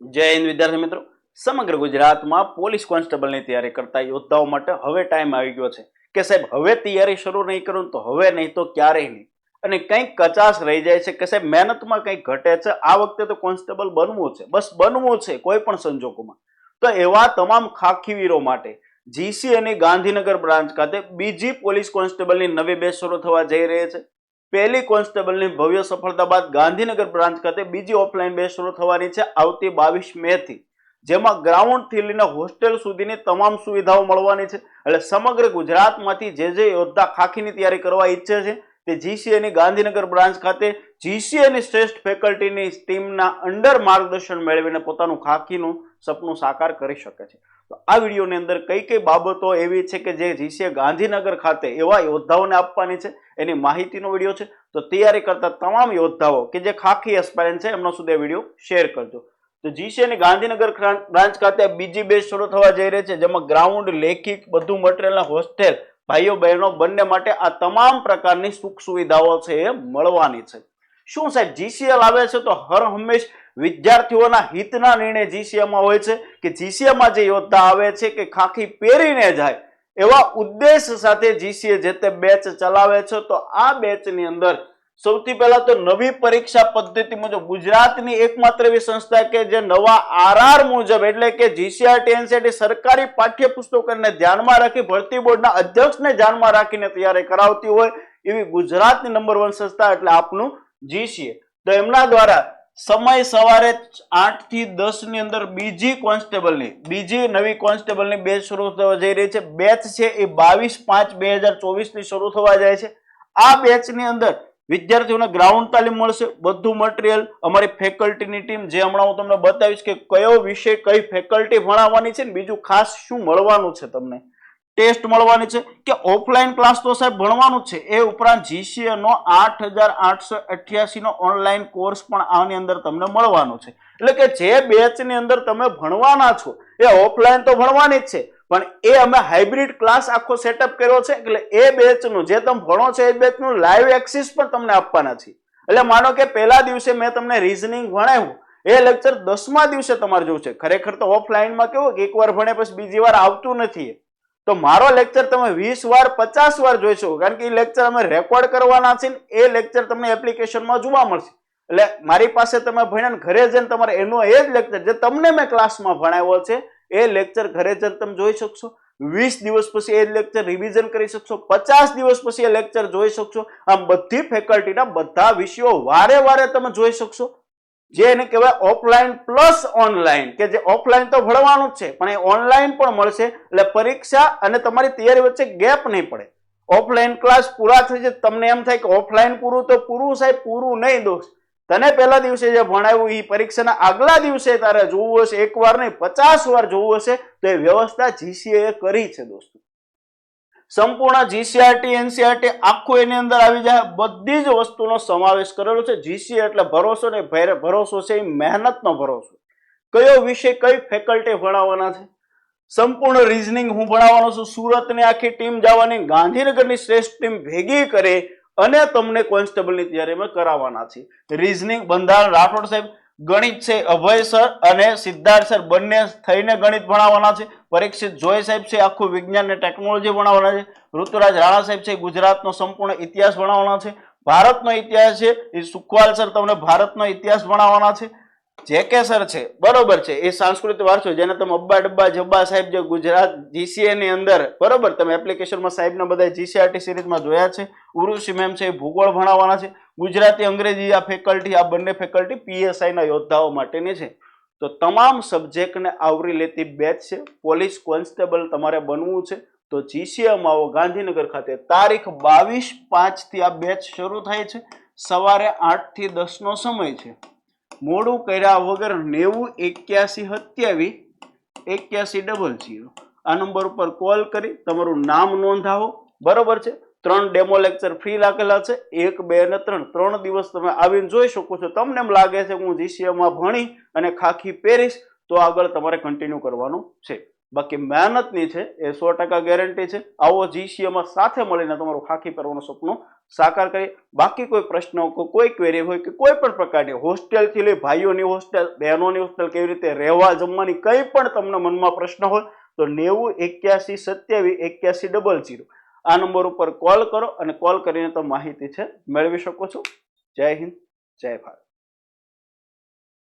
જય હિન્દ, વિદ્યાર્થી મિત્રો. સમગ્ર ગુજરાતમાં પોલીસ કોન્સ્ટેબલની તૈયારી કરતા યોદ્ધાઓ માટે હવે ટાઈમ આવી ગયો છે કે સાહેબ, હવે તૈયારી શરૂ નહીં કરું તો હવે નહીં તો ક્યારેય નહીં. અને કંઈક કચાશ રહી જાય છે કે સાહેબ, મહેનતમાં કંઈક ઘટે છે. આ વખતે તો કોન્સ્ટેબલ બનવું છે. બસ બનવું છે, કોઈ પણ સંજોગોમાં. તો એવા તમામ ખાખીવીરો માટે જીસી અને ગાંધીનગર બ્રાન્ચ ખાતે બીજી પોલીસ કોન્સ્ટેબલની નવી બેચ શરૂ થવા જઈ રહી છે. પહેલી કોન્સ્ટેબલની ભવ્ય સફળતા બાદ ગાંધીનગર બ્રાન્ચ ખાતે બીજી ઓફલાઈન બેચ શરૂ થવાની છે આવતી બાવીસ મે થી જેમાં ગ્રાઉન્ડથી લઈને હોસ્ટેલ સુધીની તમામ સુવિધાઓ મળવાની છે. એટલે સમગ્ર ગુજરાતમાંથી જે જે યોદ્ધા ખાખીની તૈયારી કરવા ઈચ્છે છે, તે જીસીએની ગાંધીનગર બ્રાન્ચ ખાતે જીસીએની શ્રેષ્ઠ ફેકલ્ટીની ટીમના અંડર માર્ગદર્શન મેળવીને પોતાનું ખાખીનું સપનું સાકાર કરી શકે છે. તો આ વિડીયોની અંદર કઈ કઈ બાબતો એવી છે કે જે જીસીએ ગાંધીનગર ખાતે એવા યોદ્ધાઓને આપવાની છે? એની માહિતીનો વીડિયો છે. તો તૈયારી કરતા તમામ યોદ્ધાઓ કે જે ખાખી એસ્પાયરન્ટ છે એમનો સુધી વીડિયો શેર કરજો. તો જીસીએની ગાંધીનગર બ્રાન્ચ ખાતે બીજી બેચ શરૂ થવા જઈ રહી છે, જેમાં ગ્રાઉન્ડ લેખિક બધું મટીરિયલના હોસ્ટેલ ભાઈઓ બહેનો બંને માટે આ તમામ પ્રકારની સુખ સુવિધાઓ છે એ મળવાની છે. શું સાહેબ જીસીએલ આવે છે તો હર હંમેશ વિદ્યાર્થીઓના હિતના નિર્ણય જીસીએમાં હોય છે કે જીસીએમાં જે યોદ્ધા આવે છે કે ખાખી પહેરીને જાય, એવા ઉદ્દેશ સાથે જીસીએ જે તે બેચ ચલાવે છે, તો આ બેચની અંદર સૌથી પહેલા તો નવી પરીક્ષા પદ્ધતિ મુજબ ગુજરાતની એકમાત્ર એવી સંસ્થા કે જે નવા આરઆર મુજબ એટલે કે જીસીઆરટી એનસીઆરટી સરકારી પાઠ્યપુસ્તકોને ધ્યાનમાં રાખી ભરતી બોર્ડના અધ્યક્ષને ધ્યાનમાં રાખીને તૈયારી કરાવતી હોય એવી ગુજરાતની નંબર વન સંસ્થા એટલે આપનું જીસીએ. તો એમના દ્વારા સમય સવારે આઠથી દસની અંદર બીજી કોન્સ્ટેબલની, બીજી નવી કોન્સ્ટેબલની બેચ શરૂ થવા જઈ રહી છે. બેચ છે એ બાવીસ પાંચ બે હજાર ચોવીસની શરૂ થવા જાય છે. આ બેચની અંદર વિદ્યાર્થીઓને ગ્રાઉન્ડ તાલીમ મળશે, બધું મટીરિયલ અમારી ફેકલ્ટીની ટીમ, જે હમણાં હું તમને બતાવીશ કે કયો વિષય કઈ ફેકલ્ટી ભણાવવાની છે ને બીજું ખાસ શું મળવાનું છે તમને. ટેસ્ટ મળવાની છે કે ઓફલાઈન ક્લાસ તો સાહેબ ભણવાનું છે. એ ઉપરાંત જીસીએનો આઠ હજાર આઠસો અઠ્યાસી નો ઓનલાઈન કોર્સ પણ આની અંદર તમને મળવાનો છે. એટલે કે જે બેચની અંદર તમે ભણવાના છો, એ ઓફલાઈન તો ભણવાની જ છે, પણ એ અમે હાઇબ્રિડ ક્લાસ આખો સેટઅપ કર્યો છે, એટલે એ બેચનું, જે તમે ભણો છો એ બેચનું લાઈવ એક્સિસ પણ તમને આપવાના છે. એટલે માનો કે પહેલા દિવસે મેં તમને રીઝનિંગ ભણાવ્યું, એ લેક્ચર દસમા દિવસે તમારે જોવું છે. ખરેખર તો ઓફલાઈનમાં કેવું કે એકવાર ભણે પછી બીજી વાર આવતું નથી તો મારો લેક્ચર તમે વીસ વાર, પચાસ વાર જોઈશો, કારણ કે એ લેક્ચર અમે રેકોર્ડ કરવાના છે ને એ લેક્ચર તમને એપ્લિકેશનમાં જોવા મળશે. એટલે મારી પાસે તમે ભણ્યા ઘરે જઈને તમારે એનો એ જ લેક્ચર જે તમને મેં ક્લાસમાં ભણાવ્યો છે, એ લેક્ચર ઘરે જઈને તમે જોઈ શકશો. વીસ દિવસ પછી એ લેક્ચર રિવિઝન કરી શકશો, પચાસ દિવસ પછી એ લેક્ચર જોઈ શકશો. આમ બધી ફેકલ્ટીના બધા વિષયો વારે વારે તમે જોઈ શકશો. જે એને કહેવાય ઓફલાઈન પ્લસ ઓનલાઈન કે જે ઓફલાઈન તો ભણવાનું જ છે, પણ એ ઓનલાઈન પણ મળશે, એટલે પરીક્ષા અને તમારી તૈયારી વચ્ચે ગેપ નહીં પડે. ઓફલાઈન ક્લાસ પૂરા થઈ જાય, તમને એમ થાય કે ઓફલાઈન પૂરું તો પૂરું સાહેબ, પૂરું નહીં દોસ્ત તને પહેલા દિવસે જે ભણાવ્યું એ પરીક્ષાના આગલા દિવસે તારે જોવું હશે, એક વાર નહીં, પચાસ વાર જોવું હશે, તો એ વ્યવસ્થા જીસીએ કરી છે દોસ્તો. સંપૂર્ણ જીસીઆરટી એનસીઆરટી આખું એની અંદર આવી જાય. બધી જ વસ્તુનો સમાવેશ કરેલો છે. જીસી એટલે ભરોસો ને ભેર- ભરોસો છે એ મહેનતનો ભરોસો. કયો વિષય કઈ ફેકલ્ટી ભણાવવાના છે? સંપૂર્ણ રીઝનિંગ હું ભણાવવાનો છું. સુરતની આખી ટીમ જવાની, ગાંધીનગરની શ્રેષ્ઠ ટીમ ભેગી કરે અને તમને કોન્સ્ટેબલની તૈયારીમાં કરાવવાના છે. રીઝનિંગ બંધારણ, રાઠોડ સાહેબ ગણિત છે અભય સર અને સિદ્ધાર્થ સર. બંને થઈને ગણિત ભણાવવાના છે. પરીક્ષિત જોય સાહેબ છે, આખું વિજ્ઞાન ને ટેકનોલોજી ભણાવવાના છે. ઋતુરાજ રાણા સાહેબ છે, ગુજરાતનો સંપૂર્ણ ઇતિહાસ ભણાવવાના છે. ભારતનો ઇતિહાસ છે, એ સુખવાલ સર તમને ભારતનો ઇતિહાસ ભણાવવાના છે. જે કે સર છે, બરોબર છે, એ સાંસ્કૃતિક વારસો જેને તમે અબ્બા ડબ્બા જબ્બા સાહેબ જે ગુજરાત જીસીએ ની અંદર, બરોબર, તમે એપ્લિકેશનમાં સાહેબના બધા જીસીઆરટી સિરીઝમાં જોયા છે. ઉરુષિ મેમ છે, એ ભૂગોળ ભણાવવાના છે. ગુજરાતી, અંગ્રેજી, આ ફેકલ્ટી આ બંને ફેકલ્ટી પીએસઆઈના યોદ્ધાઓ માટેની છે. તો તમામ સબ્જેક્ટને આવરી લેતી બેચ છે. પોલીસ કોન્સ્ટેબલ તમારે બનવું છે. તો જીસીએમ આવો ગાંધીનગર ખાતે તારીખ બાવીસ પાંચથી આ બેચ શરૂ થાય છે. સવારે આઠથી દસનો સમય છે. મોડું કર્યા વગર નેવું એક્યાસી સત્યાવીસ એક્યાસી ડબલ જીરો આ નંબર ઉપર કોલ કરી, તમારું નામ નોંધાવો. બરોબર છે? ત્રણ ડેમો લેક્ચર ફ્રી રાખેલા છે. એક, બે અને ત્રણ. ત્રણ દિવસ તમે આવીને જોઈ શકો છો. તમને એમ લાગે છે હું જીસીએમાં ભણી અને ખાખી પહેરીશ, તો આગળ તમારે કન્ટિન્યુ કરવાનું છે. બાકી મહેનતની છે, એ સો ટકા ગેરંટી છે. આવો જીસીએમાં સાથે મળીને તમારું ખાખી પહેરવાનું સપનું સાકાર કરી બાકી કોઈ પ્રશ્ન, કોઈ ક્વેરી હોય કે કોઈ પણ પ્રકારની હોસ્ટેલથી લઈ ભાઈઓની હોસ્ટેલ બહેનોની હોસ્ટેલ કેવી રીતે રહેવા, જમવાની કંઈ પણ તમને મનમાં પ્રશ્ન હોય, તો નેવું એક્યાસી સત્યાવીસ એક્યાસી ડબલ જીરો આ નંબર ઉપર કોલ કરો અને કોલ કરીને તમે માહિતી છે મેળવી શકો છો. જય હિન્દ, જય ભારત.